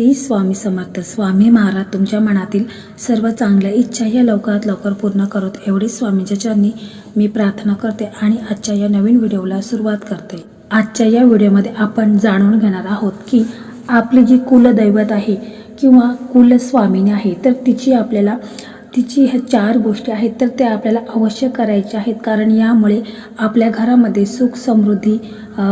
श्री स्वामी समर्थ. स्वामी महाराज तुमच्या मनातील सर्व चांगल्या इच्छा या लवकरात लवकर पूर्ण करत एवढीच स्वामींच्या चरणी मी प्रार्थना करते आणि आजच्या या नवीन व्हिडिओला सुरुवात करते. आजच्या या व्हिडिओमध्ये आपण जाणून घेणार आहोत की आपली जी कुलदैवत आहे किंवा कुलस्वामिनी आहे तर तिची आपल्याला तिची ह्या चार गोष्टी आहेत तर त्या आपल्याला अवश्य करायच्या आहेत. कारण यामुळे आपल्या घरामध्ये सुख समृद्धी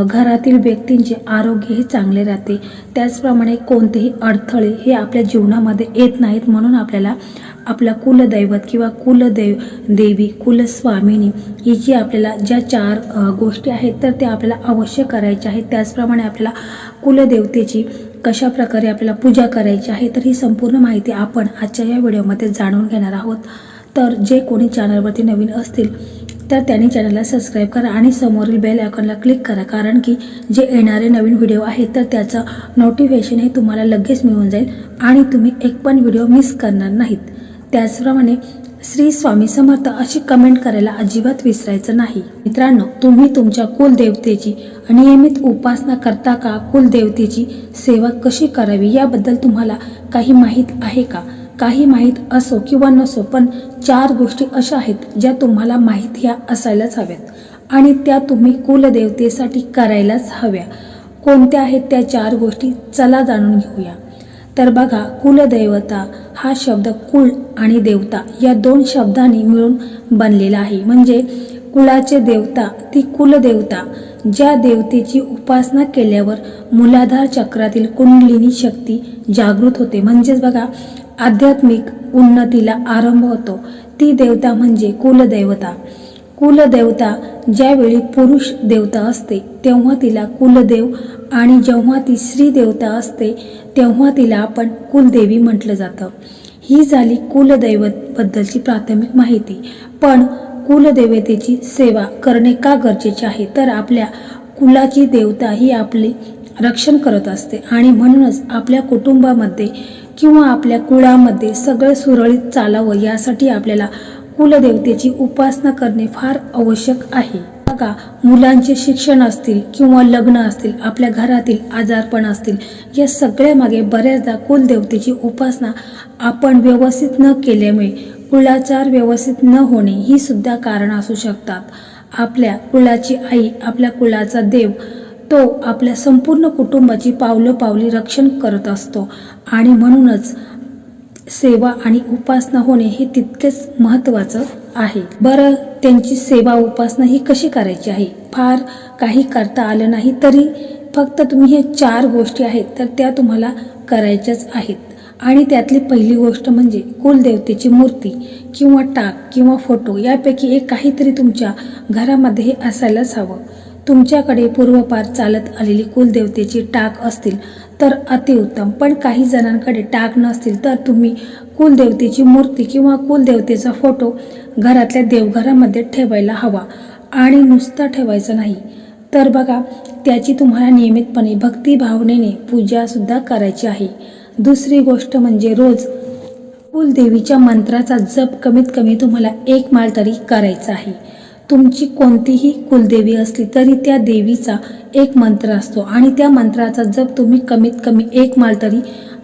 घरातील व्यक्तींचे आरोग्य हे चांगले राहते. त्याचप्रमाणे कोणतेही अडथळे हे आपल्या जीवनामध्ये येत नाहीत म्हणून आपल्याला आपला कुलदैवत किंवा कुलदेव देवी कुलस्वामिनी ही जी आपल्याला ज्या चार गोष्टी आहेत तर त्या आपल्याला अवश्य करायच्या आहेत. त्याचप्रमाणे आपल्याला कुलदेवतेची कशा प्रकारे आपल्याला पूजा करायची आहे तर ही संपूर्ण माहिती आपण आजच्या या व्हिडिओमध्ये जाणून घेणार आहोत. तर जे कोणी चॅनलवरती नवीन असतील तर त्यांनी चॅनलला सबस्क्राईब करा आणि समोरील बेल आयकॉनला क्लिक करा कारण की जे येणारे नवीन व्हिडिओ आहेत तर त्याचं नोटिफिकेशन हे तुम्हाला लगेच मिळून जाईल आणि तुम्ही एक पण व्हिडिओ मिस करणार नाहीत. त्याचप्रमाणे श्री स्वामी समर्थ अशी कमेंट करायला अजिबात विसरायचं नाही. मित्रांनो तुम्ही तुमच्या कुलदेवतेची अनियमित उपासना करता का? कुलदेवतेची सेवा कशी करावी? याबद्दल तुम्हाला काही माहीत आहे का? काही माहीत असो किंवा नसो पण चार गोष्टी अशा आहेत ज्या तुम्हाला माहीत ह्या असायलाच हव्यात. आणि त्या तुम्ही कुलदेवतेसाठी करायलाच हव्या. कोणत्या आहेत त्या चार गोष्टी? चला जाणून घेऊया. तर बघा कुलदैवता हा शब्द कुल आणि देवता या दोन शब्दांनी मिळून बनलेला आहे. म्हणजे कुळाचे देवता ती कुलदेवता ज्या देवतेची उपासना केल्यावर मूलाधार चक्रातील कुंडलिनी शक्ती जागृत होते. म्हणजेच बघा आध्यात्मिक उन्नतीला आरंभ होतो. ती देवता म्हणजे कुलदैवता. कुलदेवता ज्यावेळी पुरुष देवता असते तेव्हा तिला कुलदेव आणि जेव्हा ती स्त्री देवता असते तेव्हा तिला आपण कुलदेवी म्हटलं जातं. ही झाली कुलदैवतबद्दलची प्राथमिक माहिती. पण कुलदेवतेची सेवा करणे का गरजेचे आहे? तर आपल्या कुलाची देवता ही आपले रक्षण करत असते आणि म्हणूनच आपल्या कुटुंबामध्ये किंवा आपल्या कुळामध्ये सगळं सुरळीत चालावं यासाठी आपल्याला कुलदेवतेची उपासना करणे फार आवश्यक आहे. बघा मुलांचे शिक्षण असतील किंवा लग्न असतील आपल्या घरातील आजारपण असतील या सगळ्यामागे बऱ्याचदा कुलदेवतेची उपासना आपण व्यवस्थित न केल्यामुळे कुलाचार व्यवस्थित न होणे ही सुद्धा कारण असू शकतात. आपल्या कुलाची आई आपल्या कुलाचा देव तो आपल्या संपूर्ण कुटुंबाची पावलं पावली रक्षण करत असतो. आणि म्हणूनच सेवा आणि उपासना होणे हे तितकेच महत्त्वाचं आहे. बरं त्यांची सेवा उपासना ही कशी करायची आहे? फार काही करता आलं नाही तरी फक्त तुम्ही हे चार गोष्टी आहेत तर त्या तुम्हाला करायच्याच आहेत. आणि त्यातली पहिली गोष्ट म्हणजे कुलदेवतेची मूर्ती किंवा टाक किंवा फोटो यापैकी एक काहीतरी तुमच्या घरामध्ये हे असायलाच हवं. तुमच्याकडे पूर्वपार चालत आलेली कुलदेवतेची टाक असतील तर अतिउत्तम. पण काही जणांकडे टाक नसतील तर तुम्ही कुलदेवतेची मूर्ती किंवा कुलदेवतेचा फोटो घरातल्या देवघरामध्ये ठेवायला हवा आणि नुसता ठेवायचा नाही. तर बघा त्याची तुम्हाला नियमितपणे भक्तिभावनेने पूजासुद्धा करायची आहे. दुसरी गोष्ट म्हणजे रोज कुलदेवीच्या मंत्राचा जप कमीत कमी तुम्हाला एक माल तरी करायचा आहे. तुमची कोणतीही कुलदेवी असली तरी त्या देवीचा एक मंत्र असतो. आणि त्या मंत्राचा जप तुम्ही कमीत कमी एक माल तरी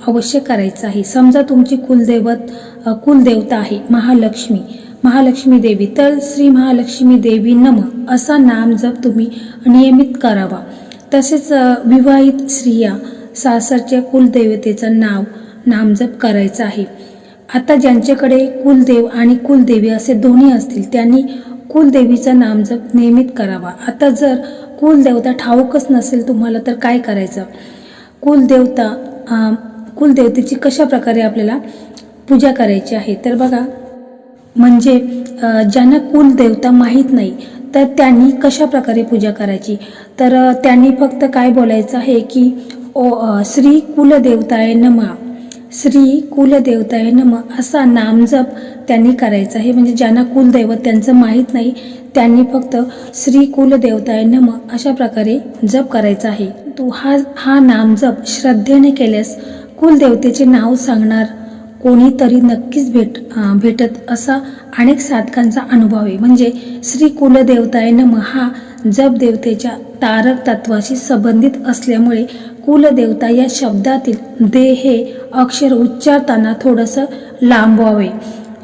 अवश्य करायचा आहे. समजा तुमची कुलदेवत कुलदेवता आहे महालक्ष्मी. महालक्ष्मी देवी. तर श्री महालक्ष्मी देवी नम असा नाम जप तुम्ही नियमित करावा. तसेच विवाहित स्त्रिया सासरच्या कुलदेवतेचं नाव नामजप करायचं आहे. आता ज्यांच्याकडे कुलदेव आणि कुलदेवी असे दोन्ही असतील त्यांनी कुलदेवीचा नामजप नियमित करावा. आता जर कुलदेवता ठाऊकच नसेल तुम्हाला तर काय करायचं? कुलदेवता कुलदेवतेची कशा प्रकारे आपल्याला पूजा करायची आहे? तर बघा म्हणजे ज्यांना कुलदेवता माहीत नाही तर त्यांनी कशा प्रकारे पूजा करायची? तर त्यांनी फक्त काय बोलायचं आहे की ओ श्री कुलदेवताय नमा. श्री कुलदेवताय नम असा नामजप त्यांनी करायचा आहे. म्हणजे ज्यांना कुलदैवत त्यांचं माहीत नाही त्यांनी फक्त श्री कुलदेवताय नम अशा प्रकारे जप करायचा आहे. तू हा हा नामजप श्रद्धेने केल्यास कुलदेवतेचे नाव सांगणार कोणीतरी नक्कीच भेट भेटत असा अनेक साधकांचा अनुभव आहे. म्हणजे श्री कुलदेवताय नम हा जप देवतेच्या तारक तत्वाशी संबंधित असल्यामुळे कुलदेवता या शब्दातील दे हे अक्षर उच्चारताना थोडंसं लांबवावे.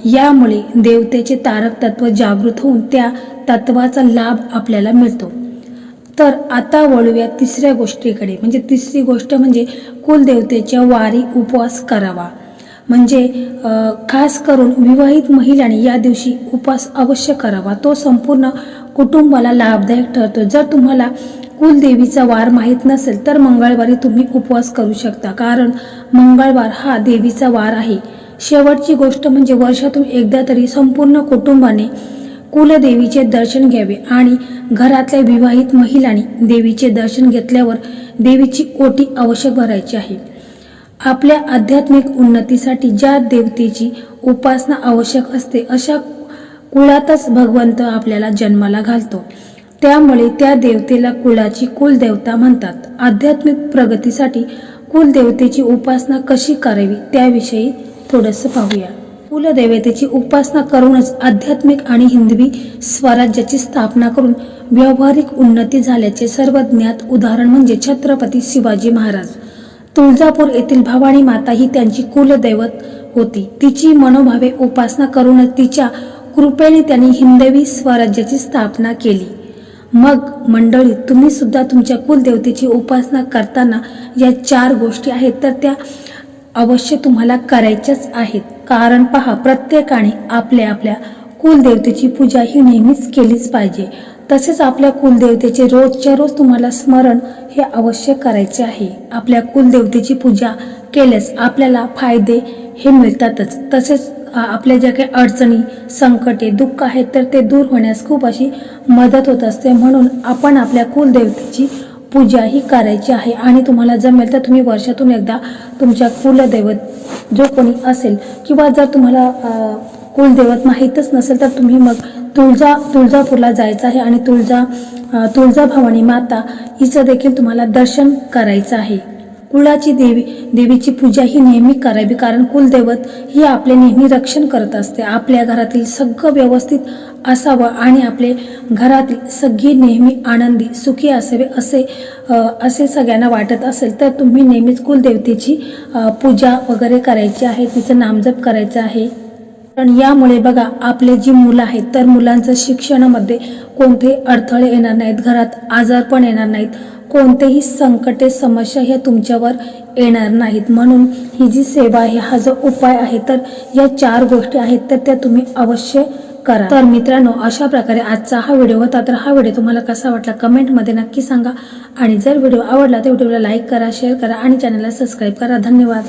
यामुळे देवतेचे तारक तत्व जागृत होऊन त्या तत्वाचा लाभ आपल्याला मिळतो. तर आता वळूया तिसऱ्या गोष्टीकडे. म्हणजे तिसरी गोष्ट म्हणजे कुलदेवतेच्या वारी उपवास करावा. म्हणजे खास करून विवाहित महिलांनी या दिवशी उपवास अवश्य करावा. तो संपूर्ण कुटुंबाला लाभदायक ठरतो. जर तुम्हाला कुलदेवीचा वार माहीत नसेल तर मंगळवारी तुम्ही उपवास करू शकता. कारण मंगळवार हा देवीचा वार आहे. शेवटची गोष्ट म्हणजे वर्षातून एकदा तरी संपूर्ण कुटुंबाने कुलदेवीचे दर्शन घ्यावे आणि घरातल्या विवाहित महिलांनी देवीचे दर्शन घेतल्यावर देवीची ओटी आवश्यक भरायची आहे. आपल्या आध्यात्मिक उन्नतीसाठी ज्या देवतेची उपासना आवश्यक असते अशा कुळातच भगवंत आपल्याला जन्माला घालतो. त्यामुळे त्या देवतेला कुळाची कुलदेवता म्हणतात. आध्यात्मिक प्रगतीसाठी कुलदेवतेची उपासना कशी करावी त्याविषयी थोडंसं पाहूया. कुलदेवतेची उपासना करूनच आध्यात्मिक आणि हिंदवी स्वराज्याची स्थापना करून व्यावहारिक उन्नती झाल्याचे सर्व ज्ञात उदाहरण म्हणजे छत्रपती शिवाजी महाराज. तुळजापूर येथील भवानी माता ही त्यांची कुलदैवत होती. तिची मनोभावे उपासना करूनच तिच्या कृपेने त्यांनी हिंदवी स्वराज्याची स्थापना केली. मग मंडळी तुम्ही सुद्धा तुमच्या कुलदेवतेची उपासना करताना या चार गोष्टी आहेत तर त्या अवश्य तुम्हाला करायच्याच आहेत. कारण पहा प्रत्येकाने आपल्या आपल्या कुलदेवतेची पूजा ही नेहमीच केलीच पाहिजे. तसेच आपल्या कुलदेवतेचे रोजच्या रोज तुम्हाला स्मरण हे अवश्य करायचे आहे. आपल्या कुलदेवतेची पूजा केल्यास आपल्याला फायदे हे मिळतातच. तसेच आपल्या ज्या काही अडचणी संकटे दुःख आहेत तर ते दूर होण्यास खूप अशी मदत होत असते. म्हणून आपण आपल्या कुलदेवतेची पूजा ही करायची आहे. आणि तुम्हाला जमेल तर तुम्ही वर्षातून एकदा तुमच्या कुलदैवत जो कोणी असेल किंवा जर तुम्हाला कुलदैवत माहीतच नसेल तर तुम्ही मग तुळजा तुळजापूरला जायचं आहे. आणि तुळजा तुळजाभवानी तुळजा भवानी माता हिचं देखील तुम्हाला दर्शन करायचं आहे. कुळाची देवी देवीची पूजा ही नेहमी करावी कारण कुलदैवत ही आपले नेहमी रक्षण करत असते. आपल्या घरातील सगळं व्यवस्थित असावं आणि आपले घरातील सगळी नेहमी आनंदी सुखी असावे असे असे सगळ्यांना वाटत असेल तर तुम्ही नेहमीच कुलदेवतेची पूजा वगैरे करायची आहे. तिचं नामजप करायचं आहे. पण यामुळे बघा आपले जी मुलं आहेत तर मुलांचं शिक्षणामध्ये कोणतेही अडथळे येणार नाहीत घरात आजार पण येणार नाहीत. कोणतेही संकटे समस्या ह्या तुमच्यावर येणार नाहीत. म्हणून ही जी सेवा आहे हा जो उपाय आहे तर या चार गोष्टी आहेत तर त्या तुम्ही अवश्य करा. तर मित्रांनो अशा प्रकारे आजचा हा व्हिडिओ होता तर हा व्हिडिओ तुम्हाला कसा वाटला कमेंटमध्ये नक्की सांगा. आणि जर व्हिडिओ आवडला तर व्हिडिओला लाईक करा शेअर करा आणि चॅनलला सबस्क्राईब करा. धन्यवाद.